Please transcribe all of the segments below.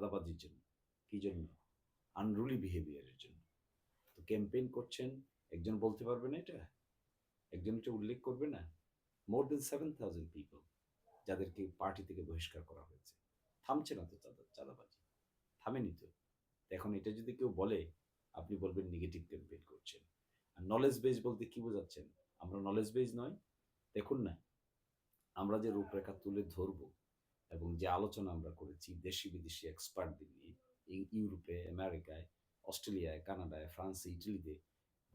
চাঁদাবাজির জন্য। কি জন্য? আনরুলি বিহেভিয়ারের জন্য। তো ক্যাম্পেইন করছেন, একজন বলতে পারবে না এটা? একজন এটা উল্লেখ করবে না? More then seven thousand people যাদেরকে পার্টি থেকে বহিষ্কার করা হয়েছে। থামছে না তো চাঁদা চাঁদাবাজি। থামেনি তো। এখন এটা যদি কেউ বলে, আপনি বলবেন নেগেটিভ ক্যাম্পেইন করছেন। আর নলেজ বেজ বলতে কি বোঝাচ্ছেন? আমরা নলেজ বেজ নয়। দেখুন না, আমরা যে রূপরেখা তুলে ধরবো এবং যে আলোচনা আমরা করেছি দেশি বিদেশি এক্সপার্টদের নিয়ে ইউরোপে, আমেরিকায়, অস্ট্রেলিয়ায়, কানাডায়, ফ্রান্সে, ইটালিতে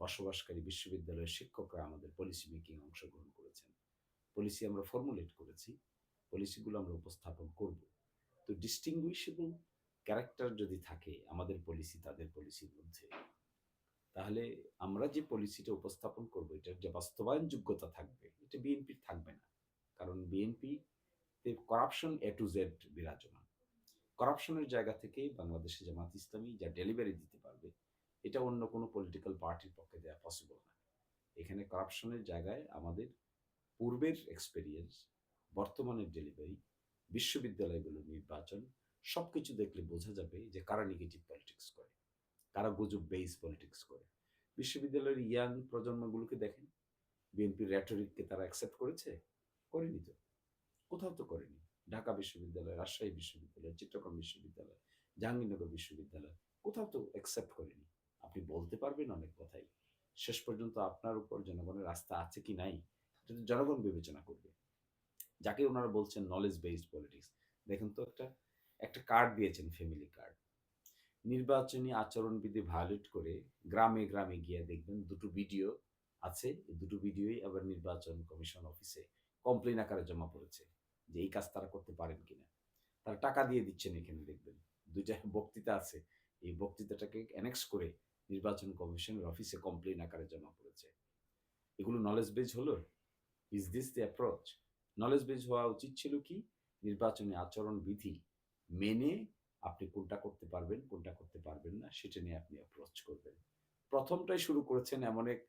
বসবাসকারী বিশ্ববিদ্যালয়ের শিক্ষকরা আমাদের পলিসি মেকিং অংশগ্রহণ করেছেন। পলিসি আমরা ফর্মুলেট করেছি পলিসিগুলো আমরা উপস্থাপন করব। তো ডিস্টিংগুইশেবল ক্যারেক্টার যদি থাকে আমাদের পলিসি তাদের পলিসির মধ্যে, তাহলে আমরা যে পলিসিটা উপস্থাপন করব, এটার যে বাস্তবায়ন যোগ্যতা থাকবে, এটা বিএনপির থাকবে না। কারণ BNP corruption A to Z বিরাজমান। করাপশনের জায়গা থেকে বাংলাদেশে জামাত ইসলামী যা ডেলিভারি দিতে পারবে, এটা অন্য কোনো পলিটিক্যাল পার্টির পক্ষে দেওয়া পসিবল না। এখানে করাপশনের জায়গায় আমাদের পূর্বের এক্সপেরিয়েন্স বর্তমানের ডেলিভারি বিশ্ববিদ্যালয়গুলোর নির্বাচন সব কিছু দেখলে বোঝা যাবে যে কারা নেগেটিভ পলিটিক্স করে, কারা গুজব বেস পলিটিক্স করে। বিশ্ববিদ্যালয়ের ইয়াং প্রজন্মগুলোকে দেখেন, বিএনপির র্যাটরিককে তারা অ্যাকসেপ্ট করেছে, করেনি তো। কোথাও তো করেনি। ঢাকা বিশ্ববিদ্যালয়, রাজশাহী বিশ্ববিদ্যালয় চিত্রকম বিশ্ববিদ্যালয়, জাহাঙ্গীরনগর বিশ্ববিদ্যালয় কোথাও তো অ্যাকসেপ্ট করেনি। আপনি বলতে পারবেন অনেক কথাই। শেষ পর্যন্ত আপনার উপর জনগণের আস্থা আছে কি নাই তো জনগণ বিবেচনা করবে। যাকে ওনারা বলছেন নলেজ বেসড পলিটিক্স দেখেন তো একটা একটা কার্ড দিয়েছেন ফ্যামিলি কার্ড নির্বাচনী আচরণবিধি ভায়োলেট করে গ্রামে গ্রামে গিয়ে দেখবেন দুটো ভিডিও আছে দুটো ভিডিওই আবার নির্বাচন কমিশন অফিসে কমপ্লেন আকারে জমা পড়েছে যে এই কাজ তারা করতে পারেন কিনা। তারা টাকা দিয়ে দিচ্ছেন এখানে, দেখবেন। দুইটা বক্তৃতা আছে। এই বক্তৃতাটাকে অ্যানেক্স করে নির্বাচন কমিশনের অফিসে কমপ্লেন আকারে জমা পড়েছে। এগুলো নলেজ বেজ হলো? Is this the approach knowledge base হওয়া উচিত ছিল কি? নির্বাচনী আচরণ বিধি মেনে আপনি কোনটা করতে পারবেন, কোনটা করতে পারবেন না, সেটা নিয়ে আপনি অ্যাপ্রোচ করবেন। প্রথমটাই শুরু করেছেন এমন এক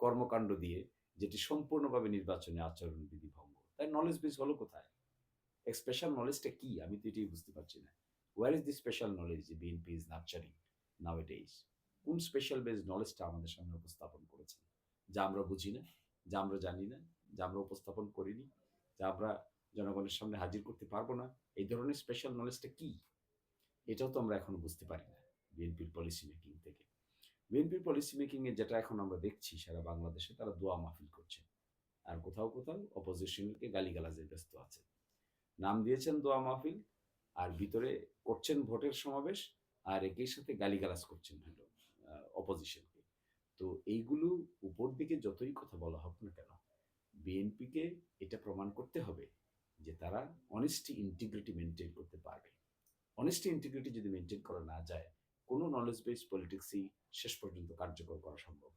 কর্মকাণ্ড দিয়ে, যেটি সম্পূর্ণভাবে নির্বাচনী আচরণ বিধি ভঙ্গ নলেজ বেস হলো কোথায়? স্পেশাল নলেজটা কি? আমি তো এটাই বুঝতে পারছি না। Where is the special knowledge যে BNP is nurturing now it is কোন স্পেশাল বেস নলেজটা আমাদের সামনে উপস্থাপন করেছেন যা আমরা বুঝি না, যা আমরা জানি না, যা আমরা উপস্থাপন করিনি, যা আমরা জনগণের সামনে হাজির করতে পারব না, এই ধরনের স্পেশাল নলেজটা কি? এটাও তো আমরা এখনও বুঝতে পারি না বিএনপির পলিসি মেকিং থেকে। বিএনপির পলিসি মেকিংয়ে যেটা এখন আমরা দেখছি সারা বাংলাদেশে, তারা দোয়া মাহফিল করছে। আর কোথাও কোথাও অপোজিশনকে গালিগালাজে ব্যস্ত আছে নাম দিয়েছেন দোয়া মাহফিল, আর ভিতরে করছেন ভোটের সমাবেশ, আর একই সাথে গালিগালাজ করছেন হলো অপোজিশনকে তো এইগুলো উপর দিকে যতই কথা বলা হোক না কেন, বিএনপিকে এটা প্রমাণ করতে হবে যে তারা অনেস্টি ইন্টিগ্রিটি মেনটেন করতে পারবে অনেস্টি ইন্টিগ্রিটি যদি মেনটেন করা না যায়, কোনো নলেজ বেসড পলিটিক্সই শেষ পর্যন্ত কার্যকর করা সম্ভব।